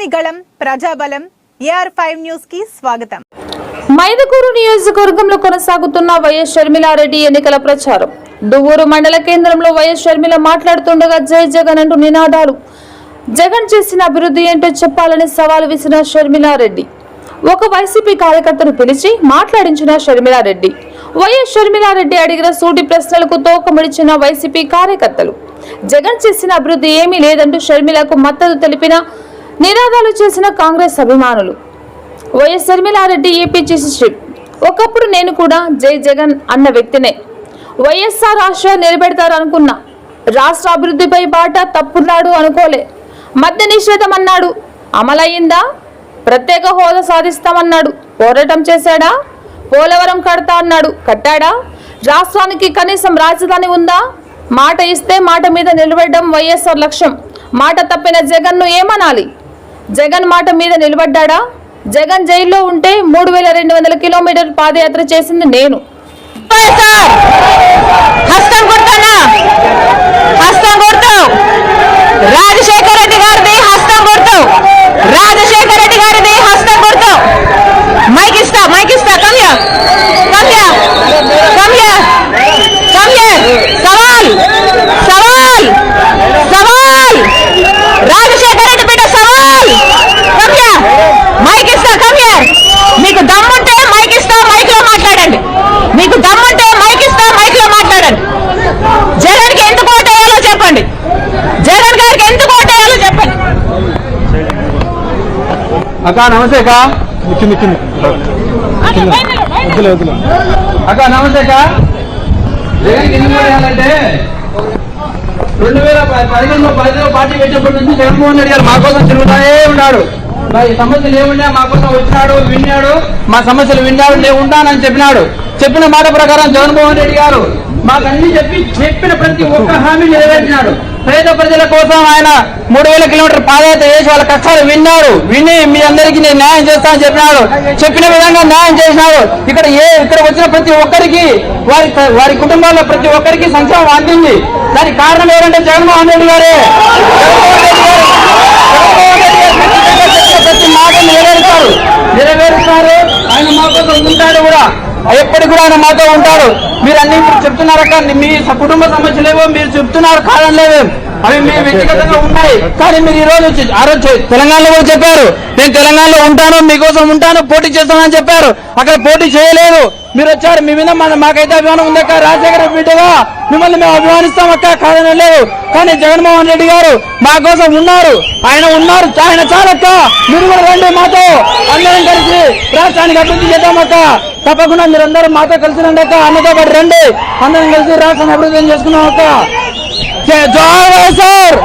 ప్రజలని ప్రజాబలం AR five న్యూస్కి స్వాగతం. మైదుకూరు నియోజకవర్గంలో కొనసాగుతున్న వైఎస్ షర్మిలారెడ్డి ఎన్నికల ప్రచారం. దువ్వూరు మండల కేంద్రంలో వైఎస్ షర్మిల మాట్లాడుతుండగా జై జగన్ అంటూ నినాదాలు. జగన్ చేసిన అభివృద్ధి ఏంటో చెప్పాలని సవాల్ విసిన షర్మిలారెడ్డి. ఒక వైసీపీ కార్యకర్తను పిలిచి మాట్లాడించిన షర్మిలారెడ్డి. వైఎస్ షర్మిలారెడ్డి అడిగిన సూటి ప్రశ్నలకు తోకమిడిచిన వైసీపీ కార్యకర్తలు. జగన్ చేసిన అభివృద్ధి ఏమీ లేదంటూ షర్మిలకు మద్దతు తెలిపిన నినాదాలు చేసిన కాంగ్రెస్ అభిమానులు. వైఎస్ శర్మిలారెడ్డి ఏపీ చీఫ్ ఒకప్పుడు నేను కూడా జై జగన్ అన్న వ్యక్తినే. వైఎస్ఆర్ రాష్ట్ర నిలబెడతారనుకున్నా. రాష్ట్ర అభివృద్ధిపై బాట తప్పున్నాడు అనుకోలే. మద్య నిషేధం అన్నాడు అమలయ్యిందా? ప్రత్యేక హోదా సాధిస్తామన్నాడు. పోరాటం చేశాడా? పోలవరం కడతా అన్నాడు. కట్టాడా? రాష్ట్రానికి కనీసం రాజధాని ఉందా? మాట ఇస్తే మాట మీద నిలబడడం వైఎస్ఆర్ లక్ష్యం. మాట తప్పిన జగన్ను ఏమనాలి? జగన్ మాట మీద నిలబడ్డాడా? జగన్ జైల్లో ఉంటే మూడు వేల రెండు వందల కిలోమీటర్ పాదయాత్ర చేసింది నేను. అక్క నమస్తే అక్క. ఇచ్చింది వద్దులే వద్దులే అక్క నమస్తే అక్క. జగన్ రెండు వేల పదిహేనులో పదిలో పార్టీ పెట్టినప్పటి నుంచి జగన్మోహన్ రెడ్డి గారు మా కోసం తిరుగుతానే ఉన్నాడు. మరి సమస్యలు ఏమున్నా మా కోసం వచ్చినాడు విన్నాడు మా సమస్యలు విన్నాడు నేను ఉంటానని చెప్పినాడు. చెప్పిన మాట ప్రకారం జగన్మోహన్ రెడ్డి గారు మాకు అన్ని చెప్పి చెప్పిన ప్రతి ఒక్క హామీ నెరవేర్చినాడు. పేద ప్రజల కోసం ఆయన మూడు వేల కిలోమీటర్ పాదయాత్ర చేసి వాళ్ళ కష్టాలు విన్నారు. విని మీ అందరికీ నేను న్యాయం చేస్తానని చెప్పినాడు. చెప్పిన విధంగా న్యాయం చేసినాడు. ఇక్కడ ఏ ఇక్కడ వచ్చిన ప్రతి ఒక్కరికి వారి వారి కుటుంబాల్లో ప్రతి ఒక్కరికి సంక్షేమం అందింది. దానికి కారణం ఏంటంటే జగన్మోహన్ రెడ్డి గారే. గారు ప్రతి మాట నెరవేరుతారు నెరవేరుతారు ఆయన మాతో ఉంటాడు కూడా. ఎప్పటికి కూడా ఆయన మాతో ఉంటాడు. మీరు అన్ని ఇప్పుడు చెప్తున్నారక్క మీ కుటుంబ సమస్యలేవో మీరు చెప్తున్నారు కాదనలేవు అవి మీ వ్యక్తిగతంగా ఉన్నాయి కానీ మీరు ఈ రోజు ఆ రోజు తెలంగాణలో కూడా చెప్పారు. నేను తెలంగాణలో ఉంటాను మీకోసం ఉంటాను పోటీ చేస్తానని చెప్పారు. అక్కడ పోటీ చేయలేదు. మీరు వచ్చారు మీ మీద మన మాకైతే అభిమానం ఉందక్క రాజశేఖర బిడ్డగా మిమ్మల్ని మేము అభిమానిస్తాం అక్క కాదని లేదు. కానీ జగన్మోహన్ రెడ్డి గారు మా కోసం ఉన్నారు. ఆయన ఉన్నారు ఆయన చాలక్క. మీరు కూడా రండి మాతో. రాష్ట్రానికి అభివృద్ధి చేద్దామక్క తప్పకుండా మీరందరూ మాతో కలిసి రండి అక్క. అన్నతో పాటు రండి. అందరం కలిసి రాష్ట్రాన్ని అభివృద్ధి చేసుకున్నాం అక్క. జై జోహార్ వైఎస్ఆర్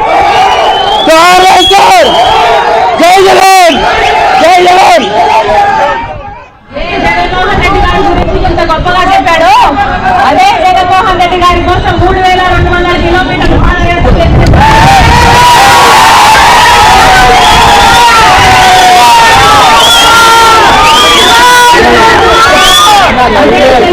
జై జగన్ జై జగన్ జగన్మోహన్ రెడ్డి గారి గురించి ఇంత గొప్పగా చెప్పాడు అదే జగన్మోహన్ రెడ్డి గారి కోసం మూడు వేల రెండు వందల కిలోమీటర్లు పాదయాత్ర చేసింది అక్కడ రెడ్డి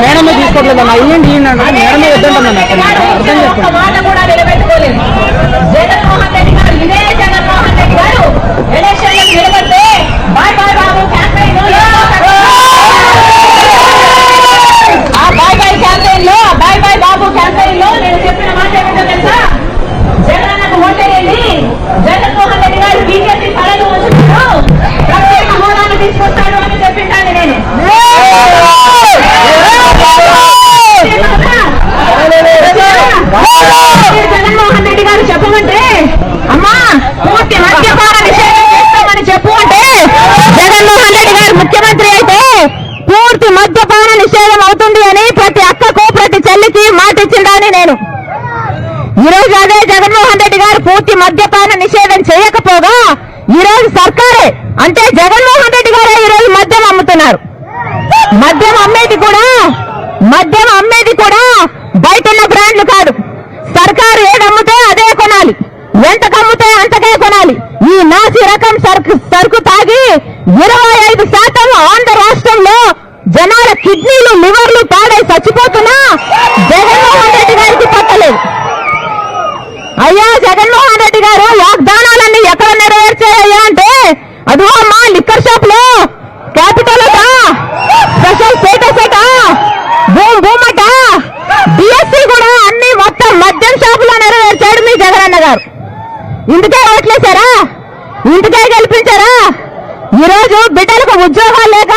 మేడమే తీసుకోవట్లేదు అన్న. ఇవ్వండి మేడమే వద్దంటున్నాను అర్థం చేసుకోండి మాట కూడా నిలబెట్టుకోలేదు జగన్మోహన్ రెడ్డి గారు ఇదే జగన్మోహన్ రెడ్డి గారు ఎలక్షన్లకు నిలబడితే బాయ్ బాయ్ బాబు క్యాంపెయిన్ ఆ బాయ్ బాయ్ క్యాంపెయిన్లో ఆ బాయ్ బాయ్ బాబు క్యాంపెయిన్లో నేను చెప్పిన మాట ఏమిటో తెలుసా జగనన్నకు ఓటేయండి జగన్మోహన్ రెడ్డి గారు బీజేపీ కళలు వచ్చుతాడు ప్రత్యేక హోదాను తీసుకొస్తాడు అని చెప్పింటాను నేను జగన్మోహన్ రెడ్డి గారు చెప్పమంటే అమ్మా పూర్తి మద్యపాన నిషేధం చేస్తామని చెప్పు అంటే జగన్మోహన్ రెడ్డి గారు ముఖ్యమంత్రి అయితే పూర్తి మద్యపాన నిషేధం అవుతుంది అని ప్రతి అక్కకు ప్రతి చెల్లికి మాట ఇచ్చిందని నేను. ఈ రోజు అదే జగన్మోహన్ రెడ్డి గారు పూర్తి మద్యపాన నిషేధం చేయకపోగా ఈ రోజు సర్కారే అంటే జగన్మోహన్ రెడ్డి గారే ఈ రోజు మద్యం అమ్ముతున్నారు. మద్యం అమ్మేది కూడా మద్యం అమ్మేది కూడా బయట ఉన్న బ్రాండ్లు కాదు. సర్కారు ఏది అమ్ముతే అదే కొనాలి. ఎంతకమ్ముతే అంతకే కొనాలి. ఈ నాసి రకం సరుకు సరుకు తాగి ఇరవై ఐదు అయ్యా జగన్మోహన్ రెడ్డి గారు వాగ్దానాలన్నీ ఎక్కడ నెరవేర్చాయ్యా అంటే అదో అమ్మా లిక్కర్ షాప్లో. క్యాపిటల్ అట. స్పెషల్ స్టేటస్ అట. భూమ్ భూమ్ అట. బిఎస్సీ కూడా అన్ని మొత్తం మద్యం షాపులో నెరవేర్చాడు మీ జగన్ అన్న గారు. ఇంటికే ఓట్లేశారా? ఇంటికే గెలిపించారా? ఈరోజు బిడ్డలకు ఉద్యోగాలు లేక